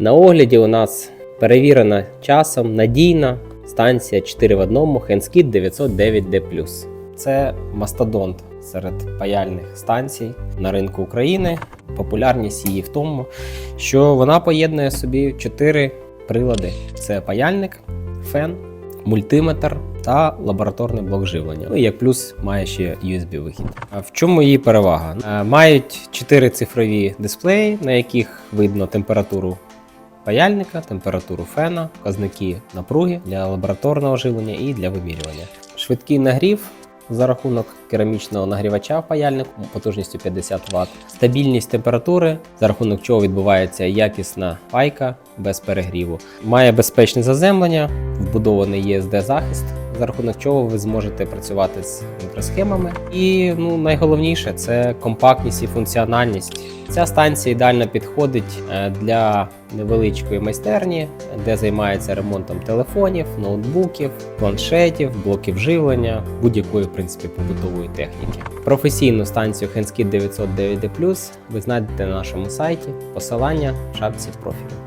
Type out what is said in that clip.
На огляді у нас перевірена часом надійна станція 4 в 1 Henskit 909D+. Це мастодонт серед паяльних станцій на ринку України. Популярність її в тому, що вона поєднує собі чотири прилади: це паяльник, фен, мультиметр та лабораторний блок живлення. Ну і як плюс має ще USB вихід. А в чому її перевага? Е, Мають чотири цифрові дисплеї, на яких видно температуру паяльника, температуру фена, показники напруги для лабораторного живлення і для вимірювання. Швидкий нагрів за рахунок керамічного нагрівача в паяльнику потужністю 50 Вт, стабільність температури, за рахунок чого відбувається якісна пайка без перегріву. Має безпечне заземлення, вбудований ESD захист, за рахунок чого ви зможете працювати з мікросхемами. І ну, найголовніше це компактність і функціональність. Ця станція ідеально підходить е, для невеличкої майстерні, де займається ремонтом телефонів, ноутбуків, планшетів, блоків живлення, будь-якої в принципі побутової техніки. Професійну станцію Henskit 909D+, ви знайдете на нашому сайті. Посилання в шапці профілю.